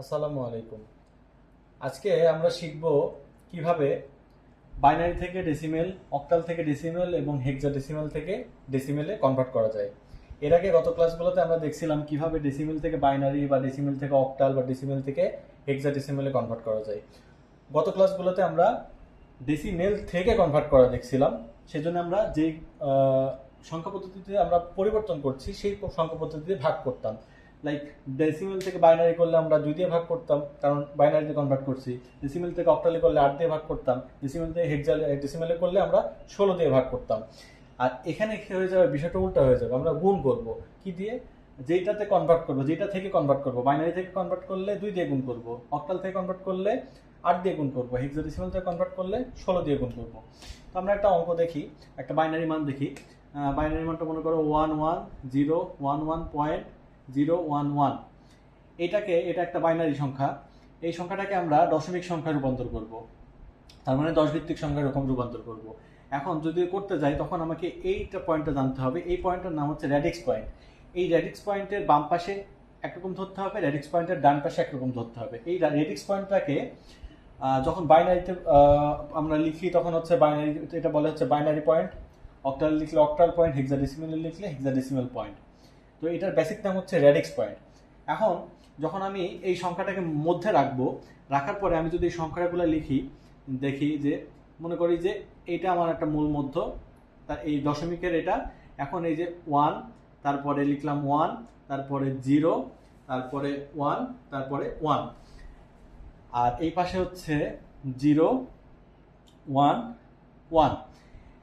আসসালামু আলাইকুম। আজকে আমরা শিখব কীভাবে বাইনারি থেকে ডেসিমেল অক্টাল থেকে ডেসিমেল এবং হেক্সা ডেসিমেল থেকে ডেসিমেলে কনভার্ট করা যায়। এর আগে গত ক্লাসগুলোতে আমরা দেখছিলাম কীভাবে ডেসিমেল থেকে বাইনারি বা ডেসিমেল থেকে অক্টাল বা ডেসিমেল থেকে হেক্সাডেসিমেলে কনভার্ট করা যায়। গত ক্লাসগুলোতে আমরা ডেসিমেল থেকে কনভার্ট করা দেখছিলাম। সেজন্য আমরা যেই সংখ্যা পদ্ধতিতে আমরা পরিবর্তন করছি, সেই সংখ্যা পদ্ধতিতে ভাগ করতাম। লাইক ডেসিমেল থেকে বাইনারি করলে আমরা দুই দিয়ে ভাগ করতাম, কারণ বাইনারিতে কনভার্ট করছি। ডেসিমেল থেকে অক্টালে করলে আট দিয়ে ভাগ করতাম। ডেসিমেল থেকে হেক্সাল ডেসিমেলে করলে আমরা ষোলো দিয়ে ভাগ করতাম। আর এখানে হয়ে যাবে? বিষয়টা উল্টা হয়ে যাবে। আমরা গুণ করব। কি দিয়ে? যেইটাতে কনভার্ট করব যেটা থেকে কনভার্ট করব। বাইনারি থেকে কনভার্ট করলে দুই দিয়ে গুণ করব। অক্টাল থেকে কনভার্ট করলে আট দিয়ে গুণ করব। হেক্সাডেসিমেল থেকে কনভার্ট করলে ষোলো দিয়ে গুণ করব। তো আমরা একটা অঙ্ক দেখি, একটা বাইনারি মান দেখি। বাইনারি মানটা মনে করো one one zero one one point zero one one এটাকে, এটা একটা বাইনারি সংখ্যা। এই সংখ্যাটাকে আমরা দশমিক সংখ্যায় রূপান্তর করব। তার মানে দশ ভিত্তিক সংখ্যায় এরকম রূপান্তর করব। এখন যদি করতে যাই, তখন আমাকে এইটা পয়েন্টটা জানতে হবে। এই পয়েন্টটার নাম হচ্ছে র্যাডিক্স পয়েন্ট এই র্যাডিক্স পয়েন্টের বাম পাশে একরকম ধরতে হবে র্যাডিক্স পয়েন্টের ডান পাশে একরকম ধরতে হবে। এই র্যাডিক্স পয়েন্টটাকে যখন বাইনারিতে আমরা লিখি, তখন হচ্ছে বাইনারি এটা বলা হচ্ছে বাইনারি পয়েন্ট অক্টাল লিখলে অক্টাল পয়েন্ট হেক্সাডেসিমেল লিখলে হেক্সাডেসিমেল পয়েন্ট তো এটার বেসিক নাম হচ্ছে র্যাডিক্স পয়েন্ট এখন যখন আমি এই সংখ্যাটাকে মধ্যে রাখব, রাখার পরে আমি যদি এই সংখ্যাগুলো লিখি, দেখি যে, মনে করি যে এটা আমার একটা মূল মধ্য, তার এই দশমিকের এটা, এখন এই যে ওয়ান তারপরে লিখলাম ওয়ান তারপরে জিরো তারপরে ওয়ান তারপরে ওয়ান আর এই পাশে হচ্ছে জিরো ওয়ান ওয়ান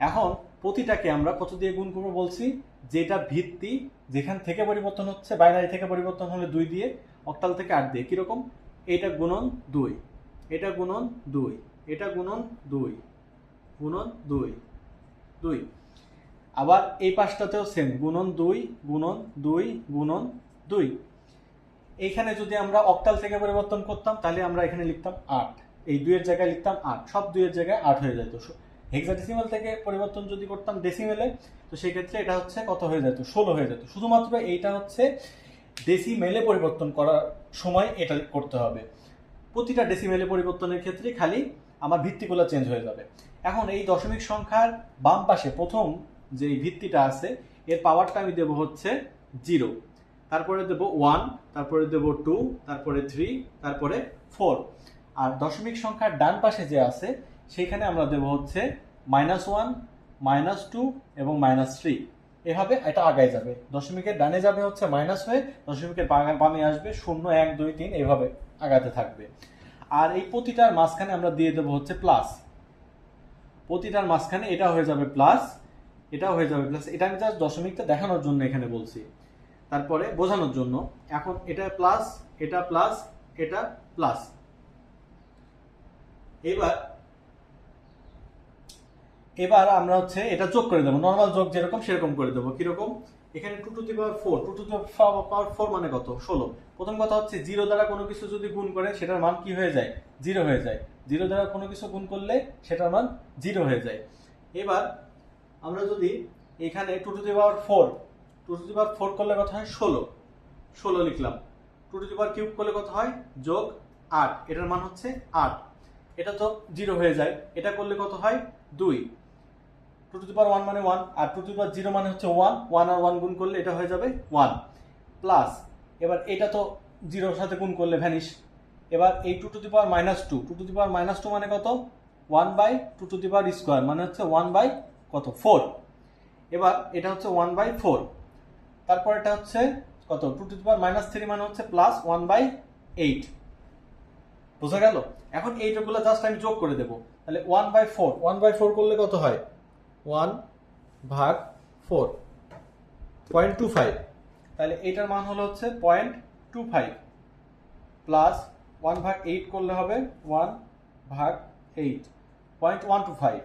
এখন প্রতিটাকে আমরা কত দিয়ে গুণ করব বলছি? যেটা ভিত্তি যেখান থেকে পরিবর্তন হচ্ছে, বাইনারি থেকে পরিবর্তন হলে দুই দিয়ে, অক্টাল থেকে আট দিয়ে, কীরকম? এটা গুণন দুই, এটা গুণন দুই, এটা গুণন দুই গুণন দুই দুই। আবার এই পাশটাতেও সেম গুণন দুই গুণন দুই গুণন দুই। এইখানে যদি আমরা অক্টাল থেকে পরিবর্তন করতাম, তাহলে আমরা এখানে লিখতাম আট। এই দুইয়ের জায়গায় লিখতাম আট। সব দুইয়ের জায়গায় আট হয়ে যেত হেক্সাডেসিমাল থেকে পরিবর্তন যদি করতাম ডেসিমেলে তো সেই ক্ষেত্রে এটা হচ্ছে কত হয়ে যেত? ষোলো হয়ে যেত। শুধুমাত্র এইটা হচ্ছে ডেসিমেলে পরিবর্তন করার সময় এটা করতে হবে। প্রতিটা ডেসিমেলে পরিবর্তনের ক্ষেত্রে খালি আমার ভিত্তিগুলো চেঞ্জ হয়ে যাবে। এখন এই দশমিক সংখ্যার বাম পাশে প্রথম যে ভিত্তিটা আছে, এর পাওয়ারটা আমি দেবো হচ্ছে জিরো তারপরে দেবো ওয়ান তারপরে দেবো টু তারপরে থ্রি তারপরে ফোর আর দশমিক সংখ্যার ডান পাশে যে আছে সেখানে আমরা দেবো হচ্ছে মাইনাস ওয়ান মাইনাস টু এবং মাইনাস থ্রি এভাবে এটা আগায় যাবে। দশমিকের ডানে যাবে হচ্ছে মাইনাস হয়ে, দশমিকের বামে আসবে শূন্য, এক, দুই, তিন, এভাবে আগাতে থাকবে। আর এই প্রতিটার মাঝখানে আমরা দিয়ে দেবো হচ্ছে প্লাস প্রতিটার মাঝখানে এটা হয়ে যাবে প্লাস এটা হয়ে যাবে প্লাস এটা আমি জাস্ট দশমিকটা দেখানোর জন্য এখানে বলছি। তারপরে বোঝানোর জন্য। এখন এটা প্লাস এটা প্লাস এটা প্লাস এবার এবার আমরা হচ্ছে এটা যোগ করে দেবো। নর্মাল যোগ যেরকম, সেরকম করে দেবো। কীরকম? এখানে two to the power four two to the power four মানে কত? ষোলো। প্রথম কথা হচ্ছে জিরো দ্বারা কোনো কিছু যদি গুণ করে, সেটার মান কি হয়ে যায়? জিরো হয়ে যায়। জিরো দ্বারা কোনো কিছু গুণ করলে, সেটার মান জিরো হয়ে যায়। এবার আমরা যদি এখানে two to the power four two to the power four করলে কথা হয়? ষোলো। ষোলো লিখলাম। Two to the power cube করলে কথা হয়? যোগ আট। এটার মান হচ্ছে আট। এটা তো জিরো হয়ে যায়। এটা করলে কত হয়? দুই। Two to the power one মানে ওয়ান আর টু টু পাওয়ার জিরো মানে হচ্ছে ওয়ান ওয়ান আর ওয়ান গুণ করলে এটা হয়ে যাবে ওয়ান প্লাস এবার এটা তো জিরোর সাথে গুণ করলে ভ্যানিশ এবার এই two to the power minus two two to the power minus two মানে কত? One by two to the power square মানে হচ্ছে ওয়ান বাই কত? ফোর এবার এটা হচ্ছে ওয়ান বাই ফোর তারপর এটা হচ্ছে কত? Two to the power minus three মানে হচ্ছে প্লাস ওয়ান বাই এইট বোঝা গেল? এখন এইটাগুলো জাস্ট আমি যোগ করে দেবো। তাহলে one by four one by four করলে কত হয়? ওয়ান ভাগ ফোর পয়েন্ট টু ফাইভ তাহলে এইটার মান হলো হচ্ছে point two five plus one ভাগ এইট করলে হবে ওয়ান ভাগ eight point one two five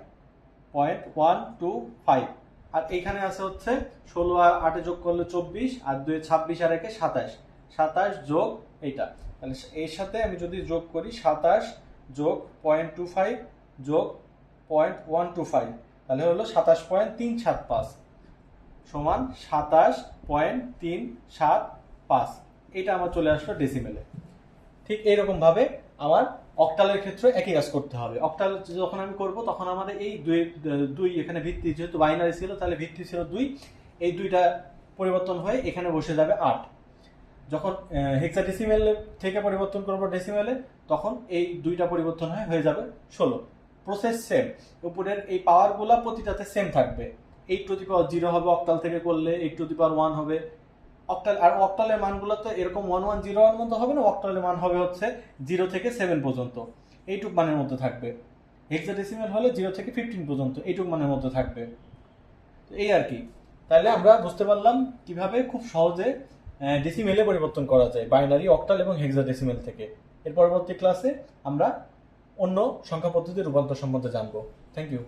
point one two five আর এইখানে আছে হচ্ছে ষোলো আর আটে যোগ করলে চব্বিশ, আর দুই ছাব্বিশ আর একে সাতাশ। সাতাশ যোগ এইটা। তাহলে এর সাথে আমি যদি যোগ করি সাতাশ যোগ পয়েন্ট টু ফাইভ যোগ পয়েন্ট ওয়ান টু ফাইভ তাহলে হলো সাতাশ পয়েন্ট তিন সাত পাঁচ সমান সাতাশ পয়েন্ট তিন সাত পাঁচ। এটা আমার চলে আসলো ডেসিমেলে ঠিক এইরকম ভাবে আমার অক্টালের ক্ষেত্রে একই কাজ করতে হবে। অক্টাল যখন আমি করব, তখন আমাদের এই দুই দুই এখানে ভিত্তি যেহেতু বাইনারি ছিল, তাহলে ভিত্তি ছিল দুই। এই দুইটা পরিবর্তন হয়ে এখানে বসে যাবে আট। যখন হেক্সাডেসিমেল থেকে পরিবর্তন করব ডেসিমেলে তখন এই দুইটা পরিবর্তন হয়ে হয়ে যাবে ষোলো। প্রসেস সেম উপরের এই পাওয়ারগুলো প্রতিটাতে সেম থাকবে। Eight to the power zero হবে অক্টাল থেকে করলে eight to the power one হবে। অক্টাল আর অক্টালের মানগুলো তো এরকম ওয়ান ওয়ান জিরো ওয়ান মতো হবে না অক্টালের মান হবে হচ্ছে জিরো থেকে সেভেন পর্যন্ত। এইটুক মানের মধ্যে থাকবে। হেক্সাডেসিমেল হলে জিরো থেকে ফিফটিন পর্যন্ত, এইটুক মানের মধ্যে থাকবে। এই আর কি। তাহলে আমরা বুঝতে পারলাম কীভাবে খুব সহজে ডেসিমেলে পরিবর্তন করা যায় বাইনারি অক্টাল এবং হেক্সাডেসিমেল থেকে। এর পরবর্তী ক্লাসে আমরা অন্য সংখ্যা পদ্ধতির রূপান্তর সম্বন্ধে জানব। Thank you